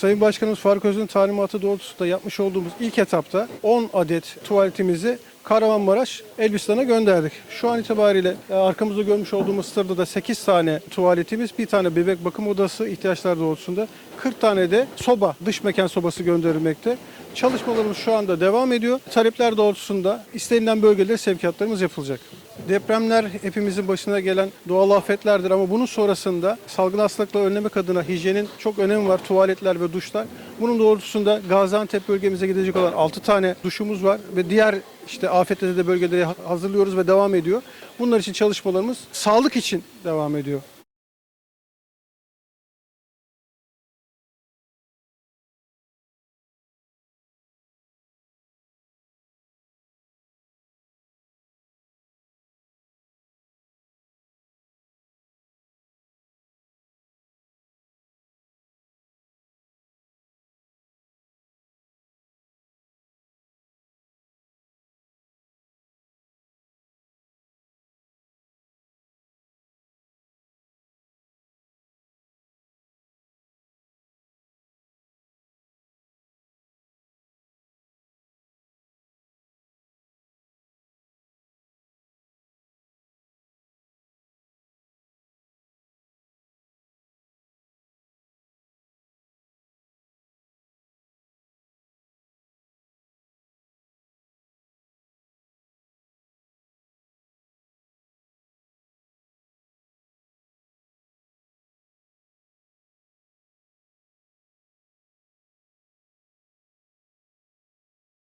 Sayın Başkanımız Faruk Öz'ün talimatı doğrultusunda yapmış olduğumuz ilk etapta 10 adet tuvaletimizi Kahramanmaraş, Elbistan'a gönderdik. Şu an itibariyle e, arkamızda görmüş olduğumuz sırda da 8 tane tuvaletimiz, bir tane bebek bakım odası ihtiyaçlar doğrultusunda 40 tane de soba, dış mekan sobası gönderilmekte. Çalışmalarımız şu anda devam ediyor. Talepler doğrultusunda istenilen bölgelere sevkiyatlarımız yapılacak. Depremler hepimizin başına gelen doğal afetlerdir ama bunun sonrasında salgın hastalıkla önlemek adına hijyenin çok önemi var. Tuvaletler ve duşlar. Bunun doğrultusunda Gaziantep bölgemize gidecek olan 6 tane duşumuz var ve diğer işte afetlerde de bölgeleri hazırlıyoruz ve devam ediyor. Bunlar için çalışmalarımız sağlık için devam ediyor.